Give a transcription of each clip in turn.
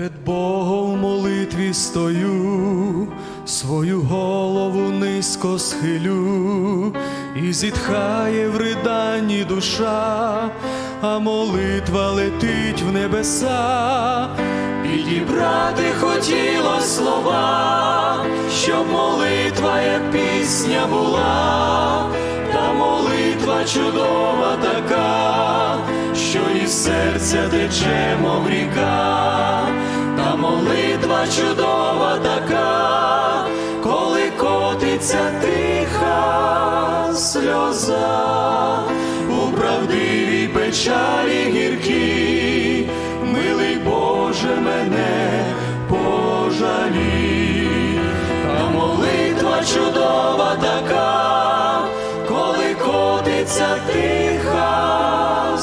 Перед Богом в молитві стою, свою голову низько схилю, і зітхає в риданні душа, а молитва летить в небеса, підібрати хотіло слова, щоб молитва, як пісня була, та молитва чудова така, серця тече, мов ріка, та молитва чудова така, коли котиться тиха сльоза, у правдивій печалі гіркі, милий Боже мене пожалій, та молитва чудова така, коли котиться тиха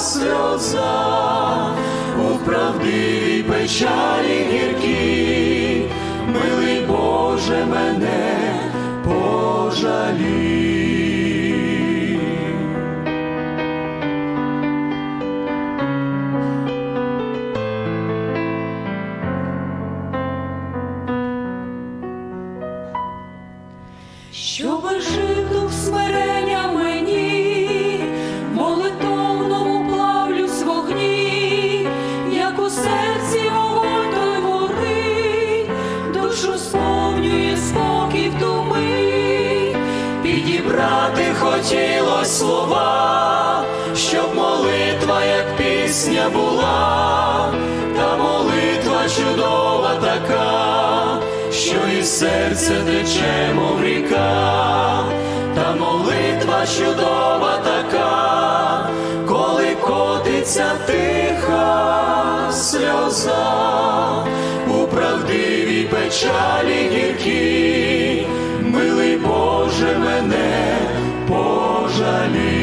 сльоза, у правдивій печалі гіркі, милий Боже мене пожалій. Щоби жив дух смирення Підібрати хотілось слова, щоб молитва, як пісня була, та молитва чудова така, що із серця тече, мов ріка, та молитва чудова така, коли котиться тиха сльоза, у правдивій печалі гіркі, милий Боже мене пожалій,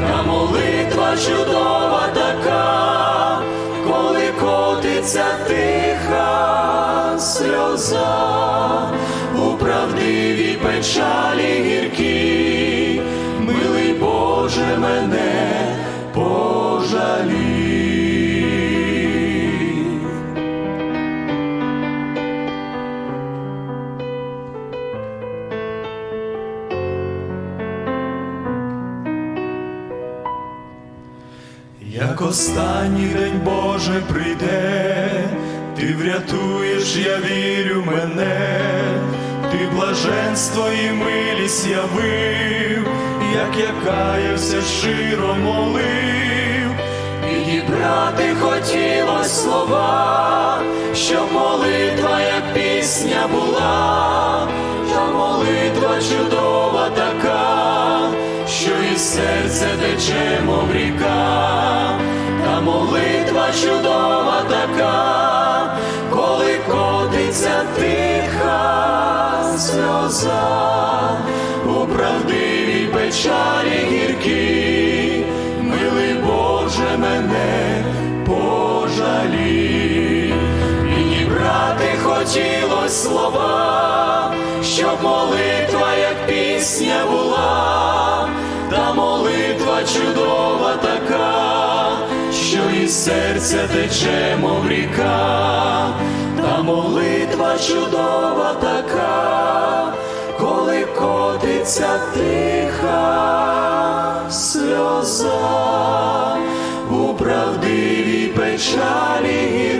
та молитва чудова така, коли котиться тиха сльоза, у правдивій печалі гіркі, милий Боже мене Як останній день Боже прийде, ти врятуєш, я вірю мене, ти блаженство і милість явив, як я каявся, щиро молив, підібрати хотілось слова, щоб молитва, як пісня була, та молитва чудова така, що із серця тече, мов ріка, молитва чудова така, коли котиться тиха сльоза, у правдивій печалі гіркі, милий Боже мене пожалій, і брати хотілось слова, щоб молитва, як пісня була, та молитва чудова така, із серця тече, мов ріка, та молитва чудова така, коли котиться тиха сльоза, у правдивій печалі.